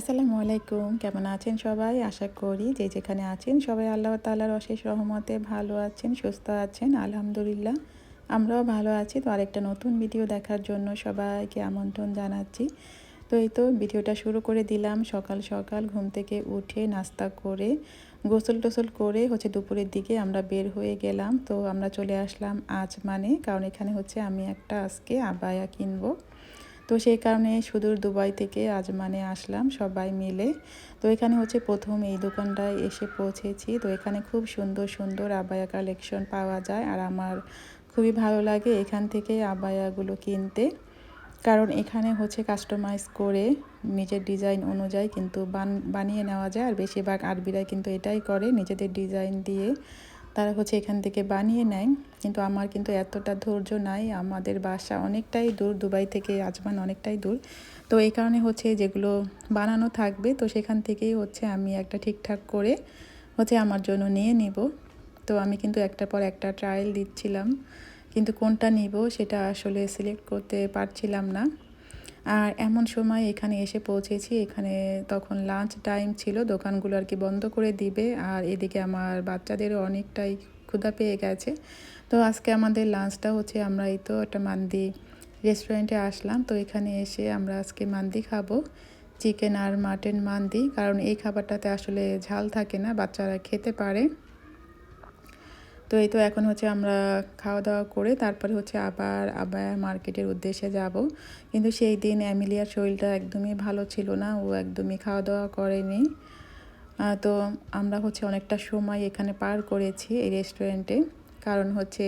আসসালামু আলাইকুম, কেমন আছেন সবাই? আশা করি যে যেখানে আছেন সবাই আল্লাহ তাআলার অশেষ রহমতে ভালো আছেন, সুস্থ আছেন, আলহামদুলিল্লাহ। আমরাও ভালো আছি। তো আরেকটা নতুন ভিডিও দেখার জন্য সবাইকে আমন্ত্রণ জানাচ্ছি। তো এই তো ভিডিওটা শুরু করে দিলাম। সকাল সকাল ঘুম থেকে উঠে নাস্তা করে, গোসল টোসল করে হচ্ছে দুপুরের দিকে আমরা বের হয়ে গেলাম। তো আমরা চলে আসলাম আজ মানে কারণ এখানে হচ্ছে আমি একটা আজকে আবায়া কিনবো। তো সেই কারণে সুদূর দুবাই থেকে আজ মানে আসলাম সবাই মিলে। তো এখানে হচ্ছে প্রথম এই দোকানটায় এসে পৌঁছেছি। তো এখানে খুব সুন্দর সুন্দর আবায়া কালেকশন পাওয়া যায় আর আমার খুবই ভালো লাগে এখান থেকে আবায়াগুলো কিনতে। কারণ এখানে হচ্ছে কাস্টমাইজ করে নিজের ডিজাইন অনুযায়ী কিন্তু বানিয়ে নেওয়া যায় আর বেশিরভাগ আরবিরাই কিন্তু এটাই করে নিজেদের ডিজাইন দিয়ে। তারা হচ্ছে এখান থেকে বানিয়ে নেয়। কিন্তু আমার কিন্তু এতটা ধৈর্য নাই, আমাদের বাসা অনেকটাই দূর, দুবাই থেকে আজমান অনেকটাই দূর। তো এই কারণে হচ্ছে যেগুলো বানানো থাকবে, তো সেখান থেকেই হচ্ছে আমি একটা ঠিকঠাক করে হচ্ছে আমার জন্য নিয়ে নিব। তো আমি কিন্তু একটার পর একটা ট্রায়াল দিচ্ছিলাম। কিন্তু কোনটা নিব সেটা আসলে সিলেক্ট করতে পারছিলাম না। আর এমন সময় এখানে এসে পৌঁছেছি। এখানে তখন লাঞ্চ টাইম ছিল। দোকানগুলো আর কি বন্ধ করে দিবে। আর এদিকে আমার বাচ্চাদেরও অনেকটাই ক্ষুধা পেয়ে গেছে। তো আজকে আমাদের লাঞ্চটা হচ্ছে আমরা এই তো একটা মান্দি রেস্টুরেন্টে আসলাম। তো এখানে এসে আমরা আজকে মান্দি খাব। চিকেন আর মাটন মান্দি। কারণ এই খাবারটাতে আসলে ঝাল থাকে না। বাচ্চারা খেতে পারে। তো এই তো এখন হচ্ছে আমরা খাওয়া দাওয়া করে তারপরে হচ্ছে আবার আবার মার্কেটের উদ্দেশ্যে যাব। কিন্তু সেই দিন অ্যামিলিয়ার শরীরটা একদমই ভালো ছিল না, ও একদমই খাওয়া দাওয়া করেনি। তো আমরা হচ্ছে অনেকটা সময় এখানে পার করেছি এই রেস্টুরেন্টে। কারণ হচ্ছে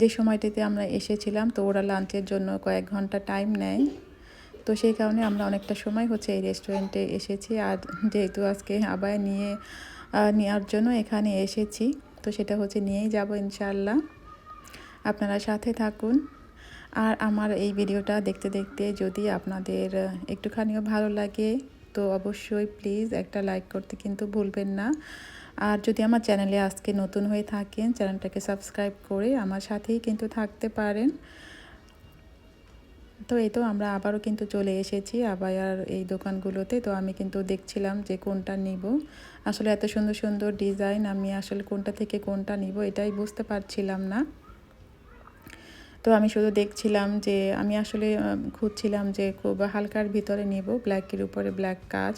যে সময়টিতে আমরা এসেছিলাম, তো ওরা লাঞ্চের জন্য কয়েক ঘণ্টা টাইম নেয়। তো সেই কারণে আমরা অনেকটা সময় হচ্ছে এই রেস্টুরেন্টে এসেছি। আর যেহেতু আজকে আবার নিয়ে নেওয়ার জন্য এখানে এসেছি তো সেটা হচ্ছে নিয়েই যাব ইনশাল্লাহ আপনারা সাথে থাকুন। আর আমার এই ভিডিওটা দেখতে দেখতে যদি আপনাদের একটুখানিও ভালো লাগে, তো অবশ্যই প্লিজ একটা লাইক করতে কিন্তু ভুলবেন না। আর যদি আমার চ্যানেলে আজকে নতুন হয়ে থাকেন চ্যানেলটাকে সাবস্ক্রাইব করে আমার সাথেই কিন্তু থাকতে পারেন। তো এই তো আমরা আবারও কিন্তু চলে এসেছি আবার এই দোকানগুলোতে। তো আমি কিন্তু দেখছিলাম যে কোনটা নিব। আসলে এত সুন্দর সুন্দর ডিজাইন, আমি আসলে কোনটা থেকে কোনটা নিব এটাই বুঝতে পারছিলাম না। তো আমি শুধু দেখছিলাম যে, আমি আসলে খুঁজছিলাম যে খুব হালকার ভিতরে নিব, ব্ল্যাকের উপরে ব্ল্যাক কাজ।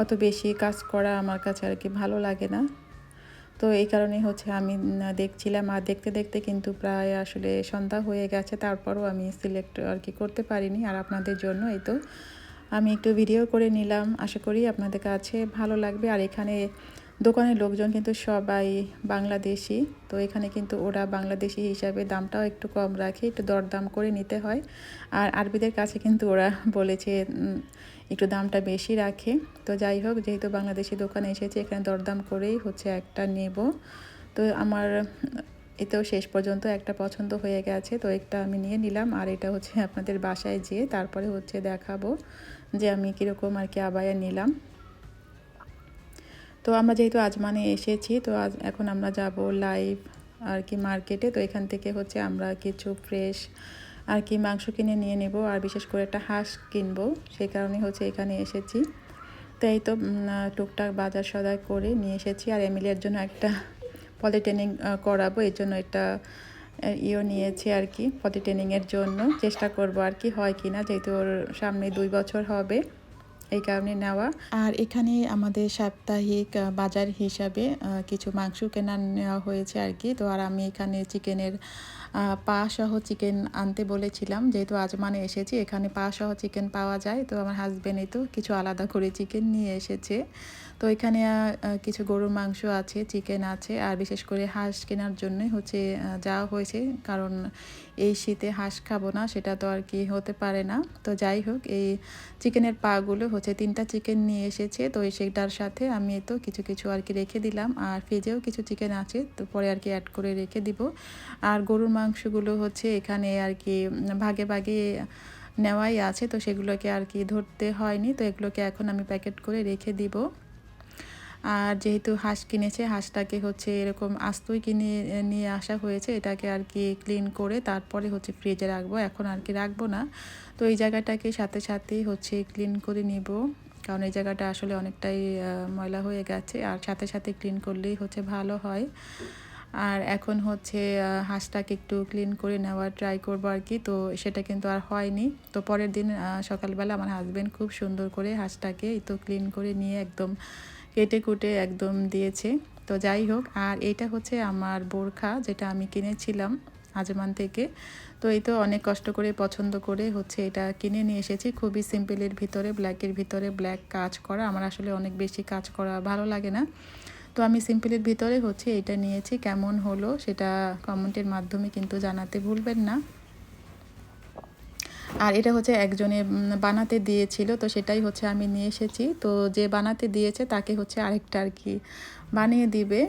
অত বেশি কাজ করা আমার কাছে আর কি ভালো লাগে না। তো এই কারণে হচ্ছে আমি দেখছিলাম আর দেখতে দেখতে কিন্তু প্রায় আসলে সন্ধ্যা হয়ে গেছে। তারপরও আমি সিলেক্ট আর কি করতে পারিনি। আর আপনাদের জন্য এই তো আমি একটু ভিডিও করে নিলাম। আশা করি আপনাদের কাছে ভালো লাগবে। আর এখানে দোকানের লোকজন কিন্তু সবাই বাংলাদেশি। তো এখানে কিন্তু ওরা বাংলাদেশি হিসাবে দামটাও একটু কম রাখে। একটু দরদাম করে নিতে হয়। আর আরবিদের কাছে কিন্তু ওরা বলেছে একটু দামটা বেশি রাখে। তো যাই হোক, যেহেতু বাংলাদেশি দোকানে এসেছে, এখানে দরদাম করেই হচ্ছে একটা নেব। তো আমার এতেও শেষ পর্যন্ত একটা পছন্দ হয়ে গেছে, তো একটা আমি নিয়ে নিলাম। আর এটা হচ্ছে আপনাদের বাসায় যেয়ে তারপরে হচ্ছে দেখাবো যে আমি কীরকম আর কি আবায়া নিলাম। তো আমরা যেহেতু আজমানে এসেছি, তো আজ এখন আমরা যাব লাইভ আর কি মার্কেটে। তো এখান থেকে হচ্ছে আমরা কিছু ফ্রেশ আর কি মাংস কিনে নিয়ে নেব, আর বিশেষ করে একটা হাঁস কিনবো। সেই কারণে হচ্ছে এখানে এসেছি। তো এই তো টুকটাক বাজার সদাই করে নিয়ে এসেছি। আর এমিলিয়ার জন্য একটা পলিটেনিং করাবো। এর জন্য একটা ইও নিয়েছি আর কি, পলিটেনিংয়ের জন্য। চেষ্টা করব আর কি হয় কি না যেহেতু ওর সামনে দুই বছর হবে এই কারণে নেওয়া। আর এখানে আমাদের সাপ্তাহিক বাজার হিসাবে কিছু মাংস কেনা নেওয়া হয়েছে আর কি। তো আর আমি এখানে চিকেনের পা সহ চিকেন আনতে বলেছিলাম, যেহেতু আজমানে এসেছি, এখানে পা সহ চিকেন পাওয়া যায়। তো আমার হাজব্যান্ডে তো কিছু আলাদা করে চিকেন নিয়ে এসেছে। তো এখানে কিছু গরুর মাংস আছে চিকেন আছে, আর বিশেষ করে হাঁস কেনার জন্যই হচ্ছে যাওয়া হয়েছে। কারণ এই শীতে হাঁস খাব না, সেটা তো আর কি হতে পারে না। তো যাই হোক, এই চিকেনের পাগুলো হচ্ছে তিনটা চিকেন নিয়ে এসেছে। তো এই সেটার সাথে আমি তো কিছু কিছু আর কি রেখে দিলাম। আর ফ্রিজেও কিছু চিকেন আছে, তো পরে আর কি অ্যাড করে রেখে দিব। আর গরুর মাংসগুলো হচ্ছে এখানে আর কি ভাগে ভাগে নেওয়াই আছে, তো সেগুলোকে আর কি ধরতে হয়নি, তো এগুলোকে এখন আমি প্যাকেট করে রেখে দিব। আর যেহেতু হাঁস কিনেছে, হাঁসটাকে হচ্ছে এরকম আস্তই কিনে, নিয়ে আসা হয়েছে, এটাকে আর কি ক্লিন করে তারপরে হচ্ছে ফ্রিজে রাখব, এখন আর কি রাখব না। তো এই জায়গাটাকে সাথে সাথেই হচ্ছে ক্লিন করে নিব, কারণ এই জায়গাটা আসলে অনেকটাই ময়লা হয়ে গেছে, আর সাথে সাথে ক্লিন করলেই হচ্ছে ভালো হয়। আর এখন হচ্ছে হাঁসটাকে একটু ক্লিন করে নেওয়ার ট্রাই করব আর কি। তো সেটা কিন্তু আর হয়নি। তো পরের দিন সকালবেলা আমার হাজব্যান্ড খুব সুন্দর করে হাঁসটাকে এই তো ক্লিন করে নিয়ে একদম কেটে কুটে একদম দিয়েছে। তো যাই হোক, আর এটা হচ্ছে আমার বোরখা যেটা আমি কিনেছিলাম আজমান থেকে। তো এই তো অনেক কষ্ট করে, পছন্দ করে হচ্ছে এটা কিনে নিয়ে এসেছি। খুবই সিম্পলের ভিতরে ব্ল্যাকের ভিতরে ব্ল্যাক কাজ করা। আমার আসলে অনেক বেশি কাজ করা ভালো লাগে না। তো আমি সিম্পলের ভিতরে হচ্ছে এটা নিয়েছি, কেমন হলো সেটা কমেন্টের মাধ্যমে কিন্তু জানাতে ভুলবেন না। আর এটা হচ্ছে একজনে বানাতে দিয়েছিল, তো সেটাই হচ্ছে আমি নিয়ে এসেছি। তো যে বানাতে দিয়েছে তাকে হচ্ছে আরেকটা আর কি বানিয়ে দিবে।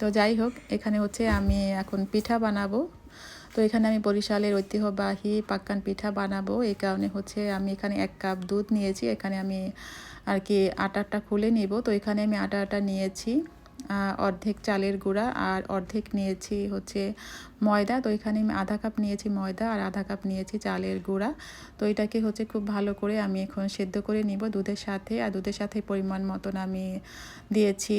তো যাই হোক, এখানে হচ্ছে আমি এখন পিঠা বানাবো। তো এখানে আমি বরিশালের ঐতিহ্যবাহী পাক্কান পিঠা বানাবো। এই কারণে হচ্ছে আমি এখানে এক কাপ দুধ নিয়েছি। এখানে আমি আর কি আটাটা খুলে নিব। তো এখানে আমি আটা আটা নিয়েছি অর্ধেক চালের গুঁড়া আর অর্ধেক নিয়েছি হচ্ছে ময়দা। তো এখানে আমি আধা কাপ নিয়েছি ময়দা আর আধা কাপ নিয়েছি চালের গুঁড়া। তো এটাকে হচ্ছে খুব ভালো করে আমি এখন সেদ্ধ করে নিব দুধের সাথে। আর দুধের সাথে পরিমাণ মতন আমি দিয়েছি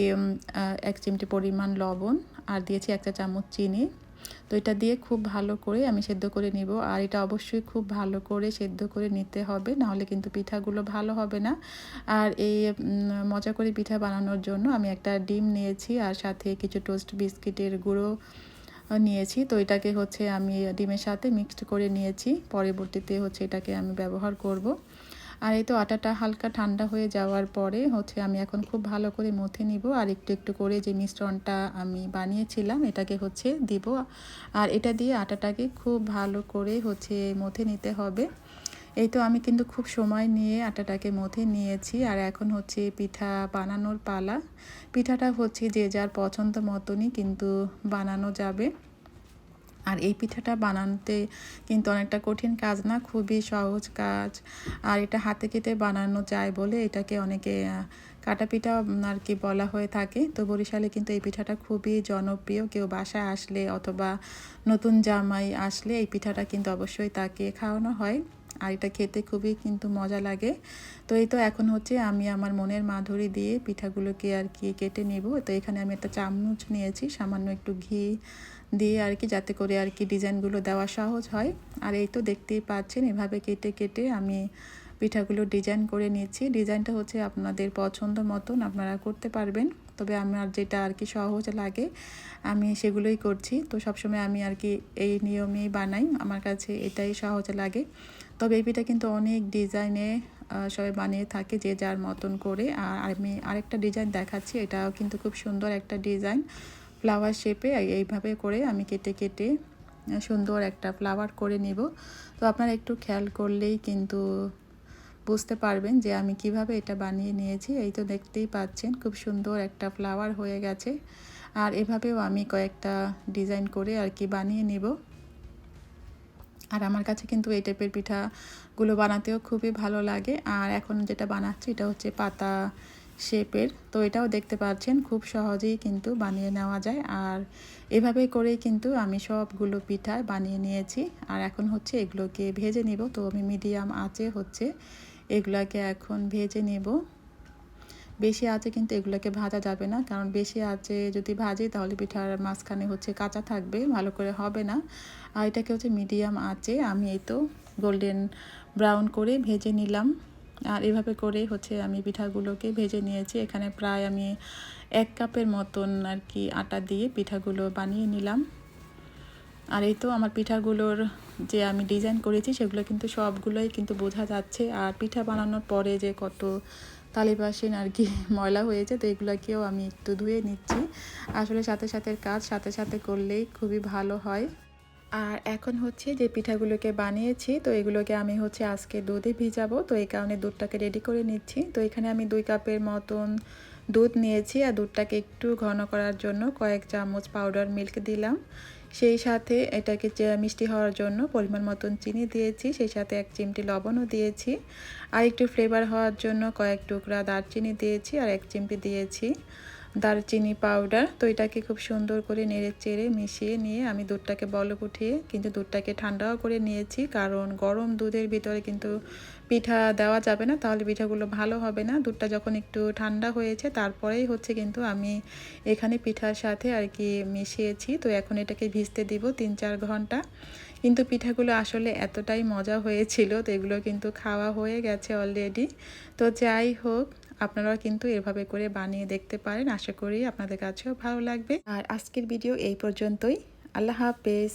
এক চিমটি পরিমাণ লবণ। আর দিয়েছি একটা চামচ চিনি। তো এটা দিয়ে খুব ভালো করে আমি সেদ্ধ করে নিব। আর এটা অবশ্যই খুব ভালো করে সেদ্ধ করে নিতে হবে, নাহলে কিন্তু পিঠাগুলো ভালো হবে না। আর এই মজা করে পিঠা বানানোর জন্য আমি একটা ডিম নিয়েছি আর সাথে কিছু টোস্ট বিস্কিটের গুঁড়ো নিয়েছি। তো এটাকে হচ্ছে আমি ডিমের সাথে মিক্সড করে নিয়েছি। পরবর্তীতে হচ্ছে এটাকে আমি ব্যবহার করব। আর এই তো আটাটা হালকা ঠান্ডা হয়ে যাওয়ার পরে হচ্ছে আমি এখন খুব ভালো করে মথে নিব আর একটু একটু করে যে মিশ্রণটা আমি বানিয়েছিলাম, এটাকে হচ্ছে দিব। আর এটা দিয়ে আটাটাকে খুব ভালো করে হচ্ছে মথে নিতে হবে। এই তো আমি কিন্তু খুব সময় নিয়ে আটাটাকে মথে নিয়েছি আর এখন হচ্ছে পিঠা বানানোর পালা। পিঠাটা হচ্ছে যে যার পছন্দ মতনই কিন্তু বানানো যাবে। আর এই পিঠাটা বানাতে কিন্তু অনেকটা কঠিন কাজ না, খুবই সহজ কাজ। আর এটা হাতে কেটে বানানো যায় বলে এটাকে অনেকে কাটা পিঠা আর কি বলা হয়ে থাকে। তো বরিশালে কিন্তু এই পিঠাটা খুবই জনপ্রিয়। কেউ বাসায় আসলে অথবা নতুন জামাই আসলে এই পিঠাটা কিন্তু অবশ্যই তাকে খাওয়ানো হয়। আর এটা খেতে খুবই কিন্তু মজা লাগে। তো এই তো এখন হচ্ছে আমি আমার মনের মাধুরী দিয়ে পিঠাগুলোকে আর কি কেটে নেব। তো এখানে আমি একটা চামচ নিয়েছি, সামান্য একটু ঘি দিয়ে আর কি যাতে করে আর কি ডিজাইনগুলো দেওয়া সহজ হয়। আর এই তো দেখতেই পাচ্ছেন, এভাবে কেটে কেটে আমি পিঠাগুলো ডিজাইন করে নিয়েছি। ডিজাইনটা হচ্ছে আপনাদের পছন্দ মতন আপনারা করতে পারবেন। তবে আমার যেটা আর কি সহজ লাগে, আমি সেগুলোই করছি। তো সবসময় আমি আর কি এই নিয়মেই বানাই, আমার কাছে এটাই সহজ লাগে। তবে এই পিঠা কিন্তু অনেক ডিজাইনে সবাই বানিয়ে থাকে যে যার মতন করে। আর আমি আরেকটা ডিজাইন দেখাচ্ছি, এটাও কিন্তু খুব সুন্দর একটা ডিজাইন। ফ্লাওয়ার শেপে এইভাবে করে আমি কেটে কেটে সুন্দর একটা ফ্লাওয়ার করে নিব। তো আপনারা একটু খেয়াল করলেই কিন্তু বুঝতে পারবেন যে আমি কীভাবে এটা বানিয়ে নিয়েছি। এই তো দেখতেই পাচ্ছেন, খুব সুন্দর একটা ফ্লাওয়ার হয়ে গেছে। আর এভাবেও আমি কয়েকটা ডিজাইন করে আর কি বানিয়ে নিব। আর আমার কাছে কিন্তু এই টাইপের পিঠাগুলো বানাতেও খুবই ভালো লাগে। আর এখন যেটা বানাচ্ছি, এটা হচ্ছে পাতা শেপের। তো এটাও দেখতে পাচ্ছেন, খুব সহজেই কিন্তু বানিয়ে নেওয়া যায়। আর এভাবে করেই কিন্তু আমি সবগুলো পিঠা বানিয়ে নিয়েছি। আর এখন হচ্ছে এগুলোকে ভেজে নিব। তো আমি মিডিয়াম আঁচে হচ্ছে এগুলোকে এখন ভেজে নেব। বেশি আছে কিন্তু এগুলোকে ভাজা যাবে না। কারণ বেশি আছে যদি ভাজি তাহলে পিঠার মাঝখানে হচ্ছে কাঁচা থাকবে, ভালো করে হবে না। আর এটাকে হচ্ছে মিডিয়াম আঁচে আমি এই তো গোল্ডেন ব্রাউন করে ভেজে নিলাম। আর এভাবে করে হচ্ছে আমি পিঠাগুলোকে ভেজে নিয়েছি। এখানে প্রায় আমি এক কাপের মতন আর কি আটা দিয়ে পিঠাগুলো বানিয়ে নিলাম। আর এই তো আমার পিঠাগুলোর যে আমি ডিজাইন করেছি, সেগুলো কিন্তু সবগুলোই কিন্তু বোঝা যাচ্ছে। আর পিঠা বানানোর পরে যে কত তালিবাসিন আর কি ময়লা হয়েছে, তো এগুলোকেও আমি একটু ধুয়ে নিচ্ছি। আসলে সাথে সাথে কাজ সাথে সাথে করলেই খুবই ভালো হয়। আর এখন হচ্ছে যে পিঠাগুলোকে বানিয়েছি, তো এগুলোকে আমি হচ্ছে আজকে দুধে ভিজাবো। তো এই কারণে দুধটাকে রেডি করে নিচ্ছি। তো এখানে আমি দুই কাপের মতন দুধ নিয়েছি আর দুধটাকে একটু ঘন করার জন্য কয়েক চামচ পাউডার মিল্ক দিলাম। সেই সাথে এটাকে মিষ্টি হওয়ার জন্য পরিমাণ মতন চিনি দিয়েছি, সেই সাথে এক চিমটি লবণও দিয়েছি। আর একটু ফ্লেভার হওয়ার জন্য কয়েক টুকরা দারচিনি দিয়েছি আর এক চিমটি দিয়েছি। দারচিনি পাউডার তো এটাকে খুব সুন্দর করে নেড়ে চেড়ে মিশিয়ে নিয়ে আমি দুধটাকে বলক উঠিয়ে কিন্তু দুধটাকে ঠান্ডাও করে নিয়েছি। কারণ গরম দুধের ভিতরে কিন্তু পিঠা দেওয়া যাবে না, তাহলে পিঠাগুলো ভালো হবে না। দুধটা যখন একটু ঠান্ডা হয়েছে, তারপরেই হচ্ছে কিন্তু আমি এখানে পিঠার সাথে আর কি মিশিয়েছি। তো এখন এটাকে ভিজতে দিব তিন চার ঘণ্টা। কিন্তু পিঠাগুলো আসলে এতটাই মজা হয়েছিল, তো এগুলো কিন্তু খাওয়া হয়ে গেছে অলরেডি তো যাই হোক আপনারাও কিন্তু এভাবে করে বানিয়ে দেখতে পারেন। আশা করি আপনাদের কাছেও ভালো লাগবে। আর আজকের ভিডিও এই পর্যন্তই। আল্লাহ হাফেজ।